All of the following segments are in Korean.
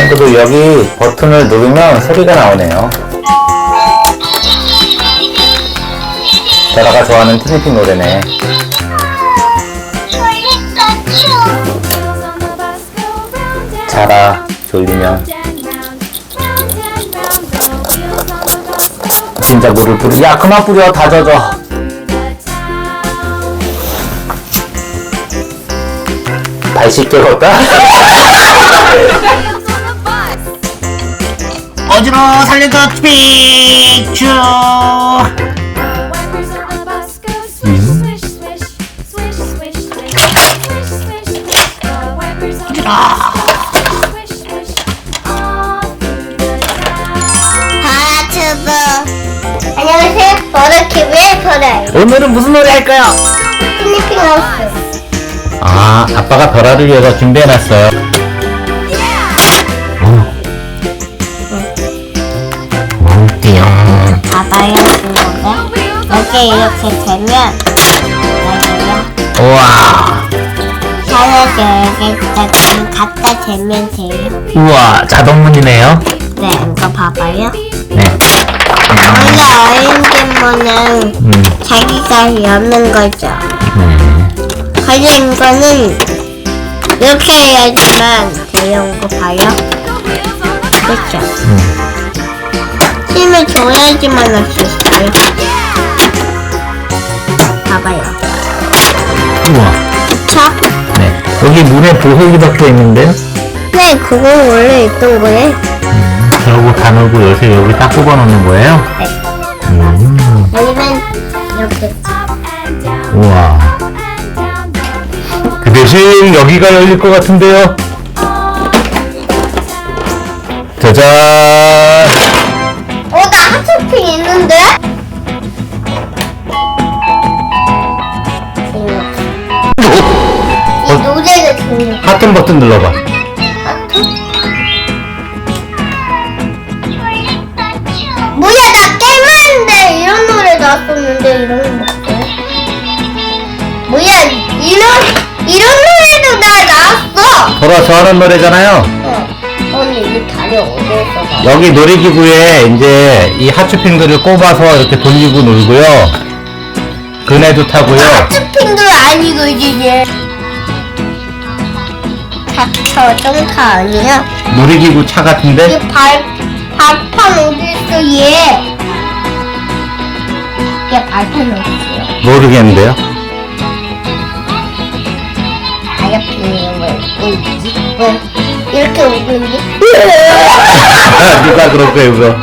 친구들 여기 버튼을 누르면 소리가 나오네요. 베라가 좋아하는 트니핑 노래네. 자라 졸리면 진짜 물을 뿌리. 야 그만 뿌려 다 젖어. 발 씻게 걷다. 어지러 살려줘 피추. 하트브 안녕하세요 버더키브의 버더예요 오늘은 무슨 노래 할까요? 필리핀 하우스 아 아빠가 별아를 위해서 준비해놨어요. 이렇게 이렇게 되면 여기요 우와 여기다 좀 갖다 대면 돼요 우와 자동문이네요. 네 이거 봐봐요 네. 원래 어린이모는 음. 자기가 여는 거죠 네. 걸린 거는 이렇게 해야지만 돼요 이거 봐요 그렇죠 음. 힘을 줘야지만 할 수 있어요 봐봐요 우와. 그쵸? 네. 여기 문에 보호기 박혀 있는데요. 네 그건 원래 있던 거예요 그러고 가누고 요새 여기 딱 꼽아 놓는 거예요. 네 음. 아니면 이렇게 우와. 그 대신 여기가 열릴 것 같은데요. 짜잔. 하트 버튼 눌러봐. 뭐야, 나 게임하는데 이런 노래 나왔었는데 이런 거 없어요? 뭐야, 이런, 이런 노래도 나 나왔어! 보라 좋아하는 노래잖아요. 어. 언니, 이 다리 어디에서 나? 여기 놀이기구에 이제 이 하츄핑들을 꼽아서 이렇게 돌리고 놀고요. 그네도 타고요. 하트핑도 아니고 이 게 닥쳐 정타 아니야? 놀이기구 차 같은데? 얘 발, 발판 어디 있어 얘? 얘 발판 어디 있어요? 모르겠는데요. 아야핑이 왜 울지? 왜 이렇게 울는지? 누가 그렇게 울어?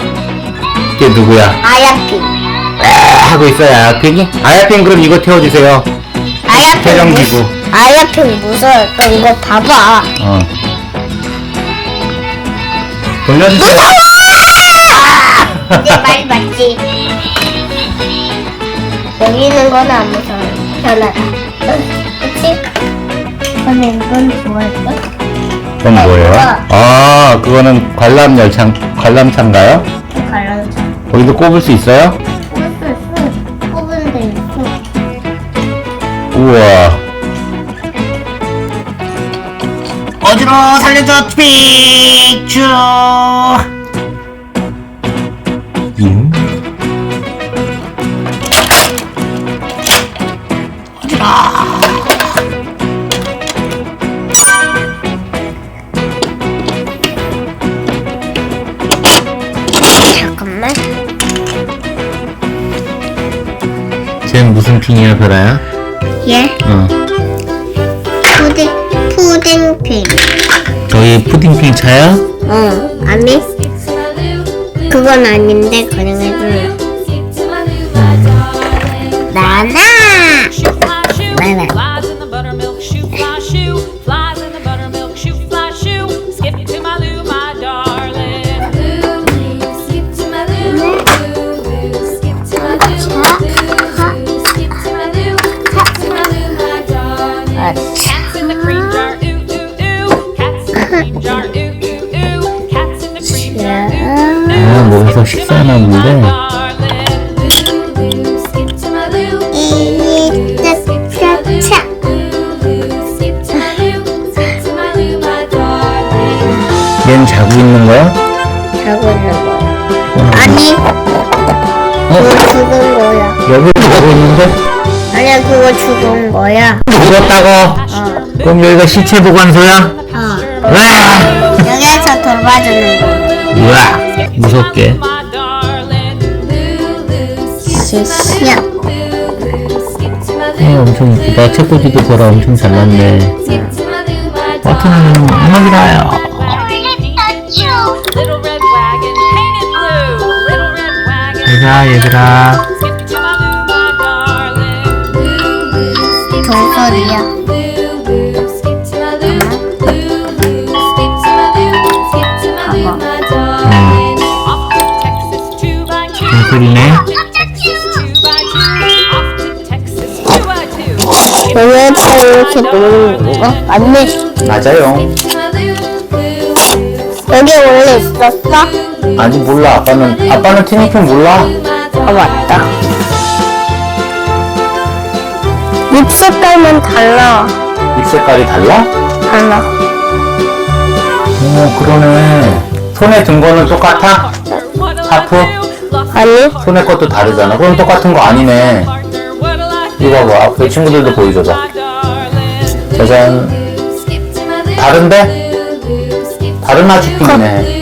이게 누구야? 아야핑 아, 하고 있어요, 아야핑이? 아야핑 그럼 이거 태워주세요. 아야핑 태경기구. 무- 아야핑 무서워 너 이거 봐봐 어. 돌려주세요. 내 말 맞지? 여기 있는 건안 무서워 편하다 그치? 근데 이건 좋아할까? 그건 뭐예요? 아, 그거는 관람 열차, 관람차인가요? 갈라져 거기도 꼽을 수 있어요? 있어 뽑은 데 있어 우와. 어지러 살려줘 피추. 음? 잠깐만 쟤는 무슨 핑이야, 별아야? 얘 어. 푸딩 푸딩핑 저기 푸딩핑 차야? 어 아니? 그건 아닌데 그냥 해줄래 나나 loo, my darling. 얘는 자고 있는 거야? 자고 있는 거야. 아니, 어? 그거 죽은 거야. 여기 자고 있는데? 아니야, 그거 죽은 거야. 죽었다고? 어. 그럼 여기가 시체 보관소야? 어. 와! 여기에서 돌봐주는 거야. 우와! 무섭게. 야. 어, loo. 엄청 이쁘다. 책꽂이도 보라 엄청 잘났네. 버튼은 음악이 나요. Little red wagon painted blue. Little red wagon. 자, 얘들아. My loo, Skip 여기에서 이렇게 노는 거? 맞네. 맞아요. 여기 원래 있었어? 아직 몰라. 아빠는, 아빠는 티니핑 몰라. 아, 맞다. 잎 색깔만 달라. 입 색깔이 달라? 달라. 오, 그러네. 손에 든 거는 똑같아? 하프? 아니, 손에 것도 다르잖아. 그럼 똑같은 거 아니네. 이거 봐. 그 친구들도 보여줘봐. 짜잔. 다른데? 다른. Lulu,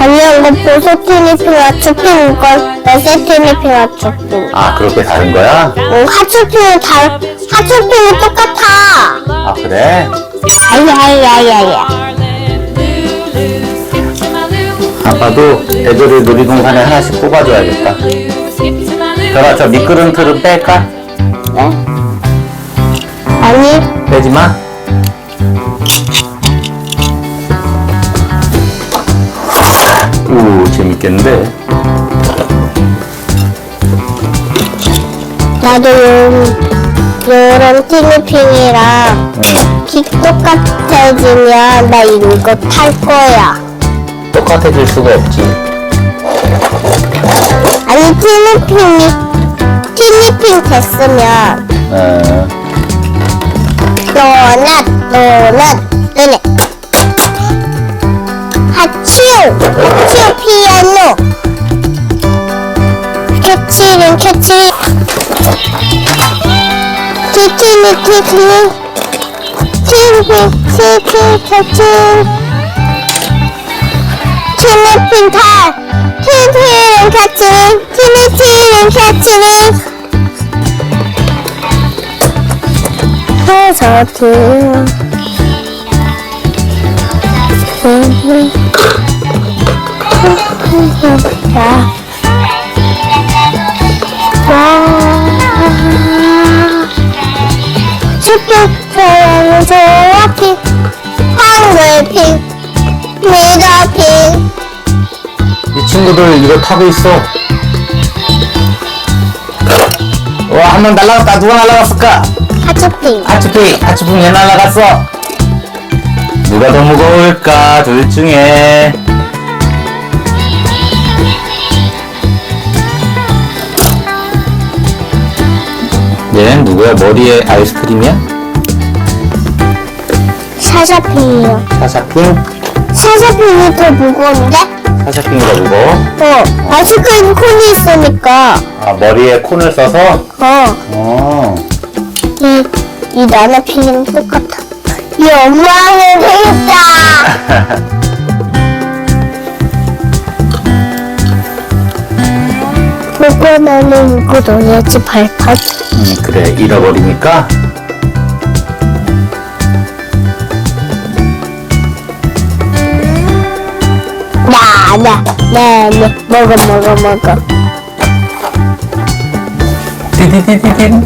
아니야, 이거 보소 티니핑 하츠핑 이건 레세 티니핑 하츠핑. 아, 그렇게 다른 거야? 응, 하츠핑은 다, 하츠핑은 똑같아. 아, 그래? 아야야야야. 아빠도 애들을 놀이동산에 하나씩 뽑아줘야겠다. 저라, 저 미끄럼 틀은 뺄까? 네? 아니, 빼지 마. 오, 재밌겠는데? 나도 요런, 요런 티니핑이랑 응. 키 똑같아지면 나 이거 탈 거야. 똑같아질 수가 없지. 아니, 티니핑이, 티니핑 됐으면, 어, 너는, 너는, 너네. 하치오! 하치오 피아노! 캐치린, 캐치린. 티티니, 티티니. 티니, 티티, 캐치 린. 티니핑 탈! 티티는 캐치린. 티니티는 캐치린. 해서 뒤 자. 슈퍼처럼 소라핑 황글핑 미더핑 친구들 이거 타고 있어. 와, 한 명 날라갔다. 누가 날라갔을까? 하츠핑 하츠핑, 하츠핑 얘 날라갔어. 누가 더 무거울까? 둘 중에. 얘는 누구야? 머리에 아이스크림이야? 샤샤핑이요 사사핑? 샤샤핑이 더 무거운데? 더 무거워? 어 아이스크림 콘이 있으니까 아, 머리에 콘을 써서? 어 어. 이, 이 나나핑이랑 똑같아. 이 엄마는 되겠다. 이거는 이거 넣어야지 발판. 음, 그래. 잃어버리니까. 나, 나, 네, 네. 먹어, 먹어, 먹어. 띠디디디딘.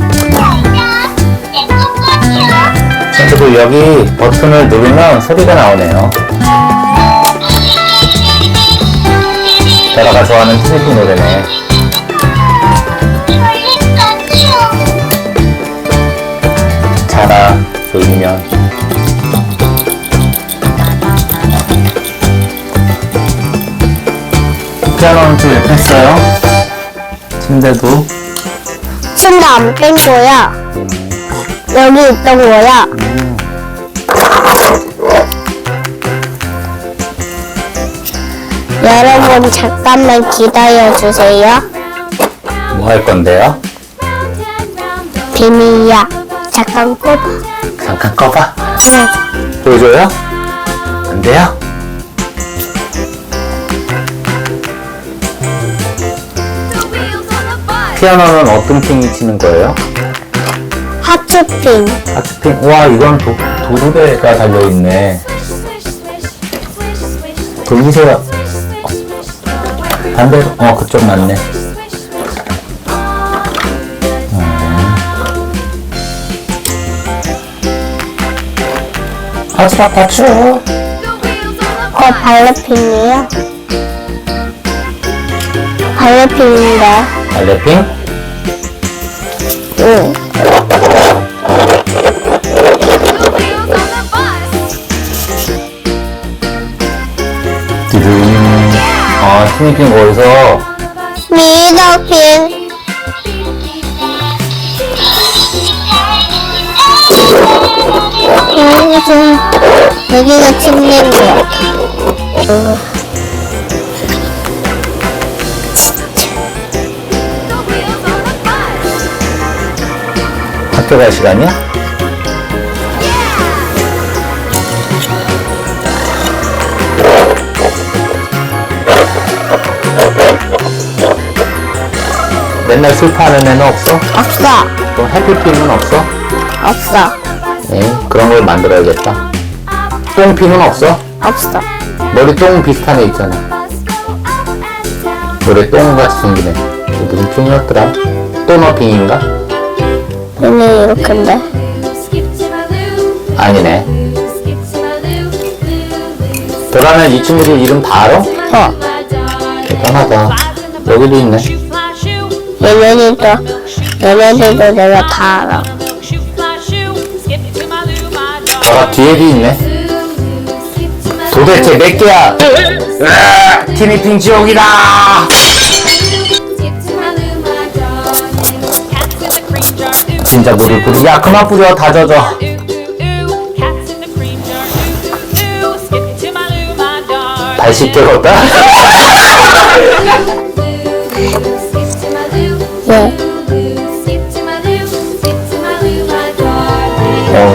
친구들 여기 버튼을 누르면 소리가 나오네요. 베라가 좋아하는 티니핑 노래네. 자라 졸리면 피아노는 좀 했어요. 침대도 침대 안 뺀 거야. 여기 있던 거야. 여러분 잠깐만 기다려 주세요. 뭐 할 건데요? 비밀이야. 잠깐 꼭. 잠깐 꺼봐. 응. 보여줘요? 안 돼요? 피아노는 어떤 핑이 치는 거예요? 하트핑. 하트핑. 와, 이건 도, 도르래가 달려있네. 돌리세요. 반대로. 어, 그쪽 맞네. 음. 하지마, 파츠. 어, 발레핑이에요? 발레핑인데. 발레핑? 응. 드릉. 어, 스니핑 거기서 미더핑. 여기가, 여기가 침대인데. 어. 학교 갈 시간이야? 맨날 술 파는 애는 없어? 없어. 또 해피피는 없어? 없어. 네, 그런 걸 만들어야겠다. 똥피는 없어? 없어. 머리 똥 비슷한 애 있잖아. 머리 똥같이 생긴 애. 무슨 핑이었더라? 또너핑인가? 얘는 이렇게인데. 아니네. 도라는 이 친구들 이름 다 알아? 어. 대단하다. 여기도 있네. 얘네들도, 얘네들도 내가 다 알아. 봐봐, 뒤에도 있네. 도대체 몇 개야? 티니핑 지옥이다! 진짜 물을 뿌리. 야, 그만 뿌려. 다 젖어. 발 씻겨졌다? 왜? 어,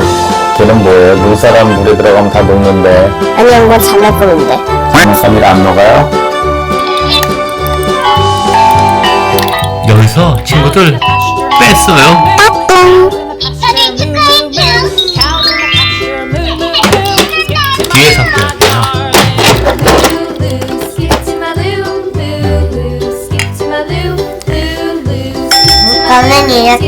걔는 뭐예요? 물사람 물에 들어가면 다 녹는데. 아니, 이거 잘할 거는데. 장난감이라 안 녹아요? 여기서 친구들 뺐어요.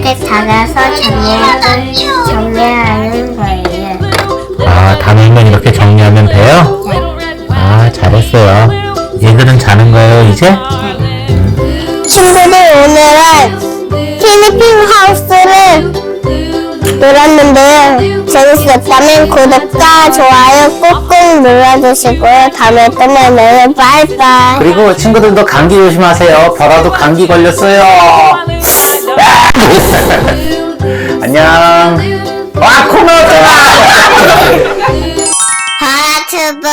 이렇게 작아서 정리하는, 정리하는 거예요. 아, 담으면 이렇게 정리하면 돼요? 아, 잘했어요. 얘들은 자는 거예요, 이제? 친구들 오늘은 필리핀 하우스를 놀았는데요. 재밌었다면 구독과 좋아요 꾹꾹 눌러주시고요. 다음에 또 만나요. 바이바이. 그리고 친구들도 감기 조심하세요. 벌어도 감기 걸렸어요. 안녕. 와, 코너 들어! 하트브